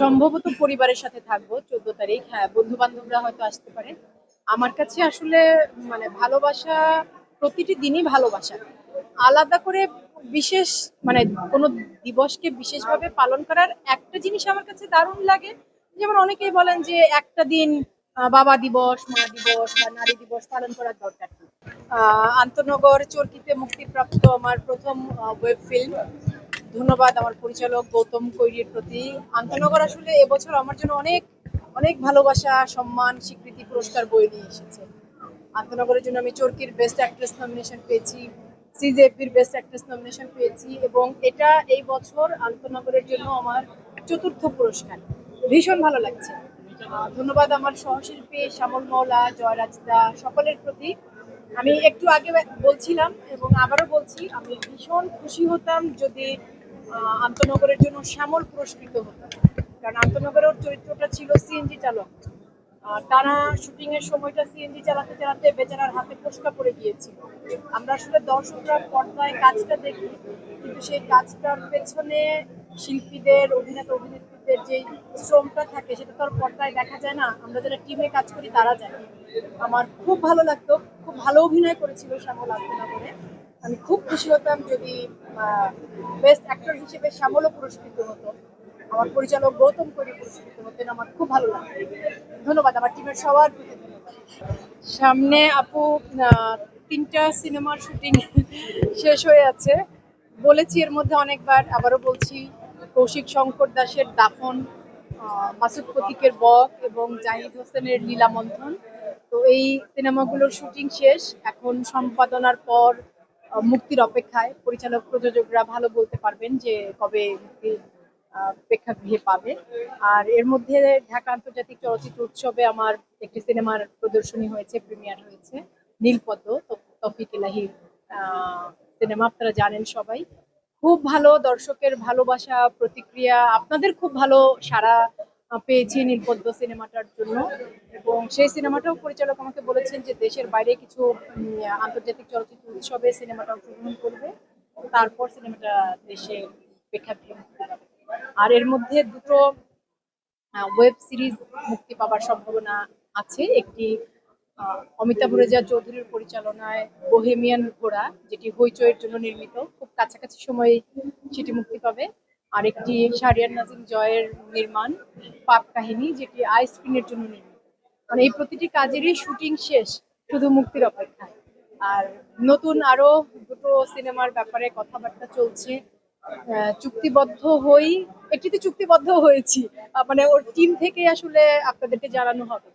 সম্ভবত পরিবারের সাথে থাকব, চোদ্দ তারিখ। হ্যাঁ বন্ধু বান্ধবরা হয়তো আসতে পারে। আমার কাছে আসলে মানে ভালোবাসা প্রতিটি দিনই ভালোবাসা। আলাদা করে বিশেষ মানে কোনো দিবসকে বিশেষভাবে পালন করার একটা জিনিস আমার কাছে দারুণ লাগে। যেমন অনেকেই বলেন যে একটা দিন বাবা দিবস, মা দিবস বা নারী দিবস পালন করার দরকার। আন্তনগর চরকিতে মুক্তিপ্রাপ্ত আমার প্রথম ওয়েব ফিল্ম। ধন্যবাদ আমার পরিচালক গৌতম কৈরির প্রতি। আন্তনগর আসলে এবছর আমার জন্য অনেক অনেক ভালোবাসা, সম্মান, স্বীকৃতি, পুরস্কার বয়ে নিয়ে এসেছে। আন্তনগরের জন্য আমি চরকির বেস্ট অ্যাক্ট্রেস নমিনেশন পেয়েছি, সিজেপির বেস্ট অ্যাক্ট্রেস নমিনেশন পেয়েছি এবং এটা এই বছর আন্তনগরের জন্য আমার চতুর্থ পুরস্কার। ভীষণ ভালো লাগছে। ধন্যবাদ আমার সহশিল্পী শ্যামল মৌলা, জয়রাজদা সকলের প্রতি। আমি একটু আগে বলছিলাম এবং আবারও বলছি, আমি ভীষণ খুশি হতাম যদি আন্তনগরের জন্য শ্যামল পুরস্কৃত হতো। কারণ আন্তনগরের চরিত্রটা ছিল সিএনজি চালক। টানা শুটিং এর সময়টা সিএনজি চালাতে চালাতে বেচারার হাতে ফোসকা পড়ে গিয়েছিল। আমরা আসলে দর্শকরা পর্দায় কাজটা দেখি, কিন্তু সেই কাজটার পেছনে শিল্পীদের, অভিনেতা, অভিনেত্রীদের যে শ্রমটা থাকে, সেটা তো আর পর্দায় দেখা যায় না। আমরা যারা টিমে কাজ করি, তারা জানি। আমার খুব ভালো লাগতো, খুব ভালো অভিনয় করেছিল শ্যামল আন্তনগরে। আমি খুব খুশি হতাম যদি বেস্ট অ্যাক্টর হিসেবে শ্যামলও পুরস্কৃত হতো, আমার পরিচালক গৌতম করি পুরস্কৃত হতেন, আমার খুব ভালো লাগতো। ধন্যবাদ, আমার টিমের সবার প্রতি সামনে আপু তিনটা সিনেমার শুটিং শেষ হয়ে আছে। বলেছি এর মধ্যে অনেকবার, আবারও বলছি, কৌশিক শঙ্কর দাসের দাফন মাসুদ প্রতীকের বক এবং জাহিদ হোসেনের লীলা মন্থন তো এই সিনেমাগুলোর শুটিং শেষ, এখন সম্পাদনার পর মুক্তির অপেক্ষায় পরিচালক প্রযোজকরা ভালো বলতে পারবেন যে কবে মুক্তি প্রেক্ষাগৃহে পাবে। আর এর মধ্যে ঢাকা আন্তর্জাতিক চলচ্চিত্র উৎসবে আমার একটি সিনেমার প্রদর্শনী হয়েছে প্রিমিয়ার হয়েছে নীলপদ্ম তৌফিক ইলাহির সিনেমা। আপনারা জানেন সবাই। খুব ভালো দর্শকের ভালোবাসা প্রতিক্রিয়া আপনাদের খুব ভালো আহ, পেয়েছি নীলপদ্ম সিনেমাটার জন্য। এবং সেই সিনেমাটাও পরিচালক আমাকে বলেছেন যে দেশের বাইরে কিছু আন্তর্জাতিক চলচ্চিত্র উৎসবে সিনেমাটা অংশগ্রহণ করবে। তারপর সিনেমাটা দেশে প্রেক্ষাগৃহে আর এর মধ্যে দুটো ওয়েব সিরিজ মুক্তি পাবার সম্ভাবনা আছে। একটি অমিতাভ রেজা চৌধুরীর পরিচালনায় বোহেমিয়ান ঘোড়া, যেটি হইচইয়ের জন্য নির্মিত। খুব কাছাকাছি সময়ে সেটি মুক্তি পাবে। আর একটি শাহরিয়ার নাজিম জয়ের নির্মাণ, পাপ কাহিনী, যেটি আই স্ক্রিনের জন্য নির্মিত। মানে এই প্রতিটি কাজেরই শুটিং শেষ, শুধু মুক্তির অপেক্ষায়। আর নতুন আরও দুটো সিনেমার ব্যাপারে কথাবার্তা চলছে। চুক্তিবদ্ধ হই একটিতে চুক্তিবদ্ধ হয়েছি। মানে ওর টিম থেকে আসলে আপনাদেরকে জানানো হবে।